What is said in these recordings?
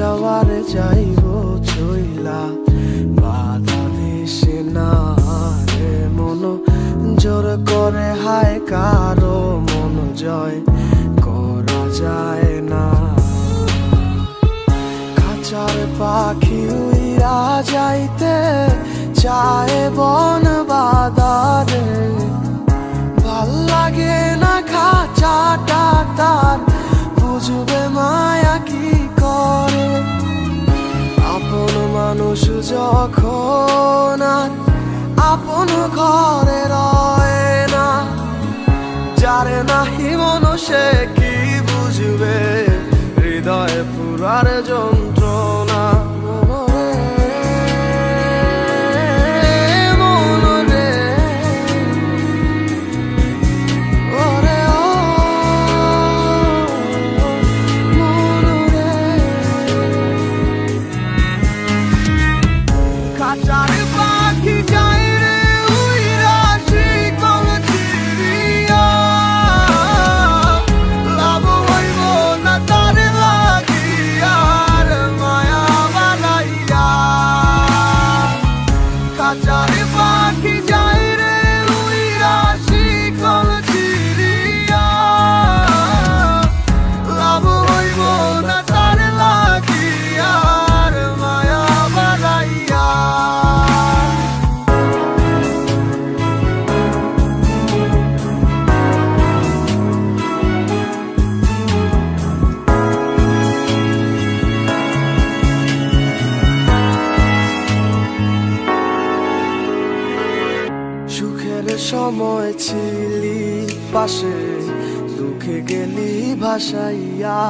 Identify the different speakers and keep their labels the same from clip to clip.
Speaker 1: যাইব, চইলা বাধা দিছে না রে মন। জোর করে হায় কারও মন জয় করা যায় না। খাঁচার পাখি উইরা যাইতে চায় বন বাদারে। ভালো লাগে না খাঁচাটা তার, বুঝবে যখন আপন ঘরে রয় না যারে নাহি মনুষে কি বুঝবে? হৃদয় পুরার যন্ত্রণা সময় ছিলি পাশে দুঃখে গেলি ভাসাইয়া।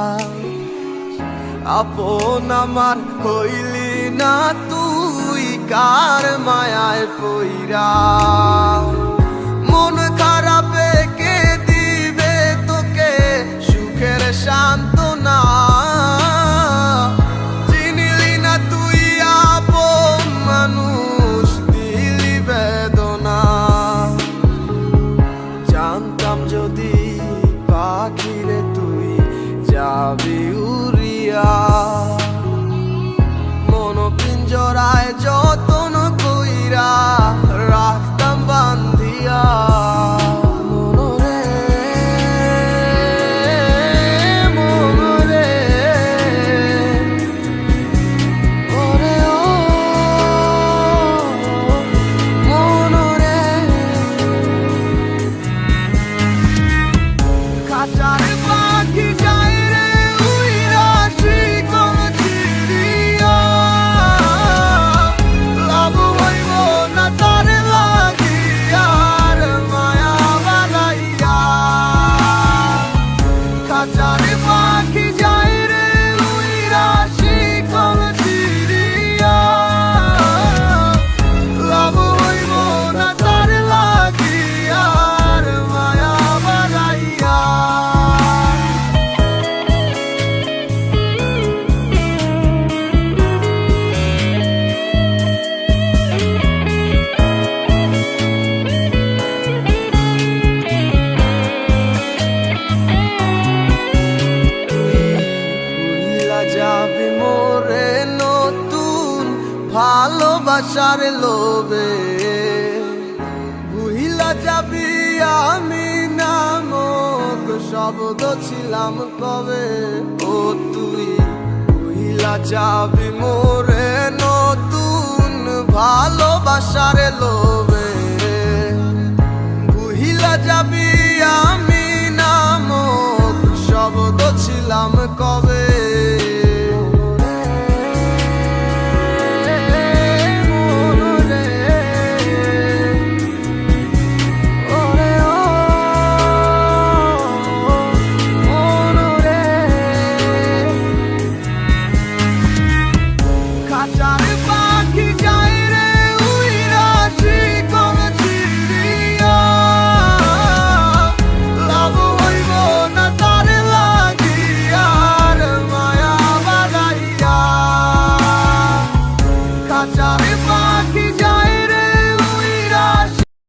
Speaker 1: আপন আমার হইলি না তুই কার মায়ায় পইরা? ভালোবাসার লোবে বুহিলা যাবি আমি নামক শব্দ ছিলাম কবে? ও তুই বুহিলা যাবি মোরে নতুন ভালোবাসার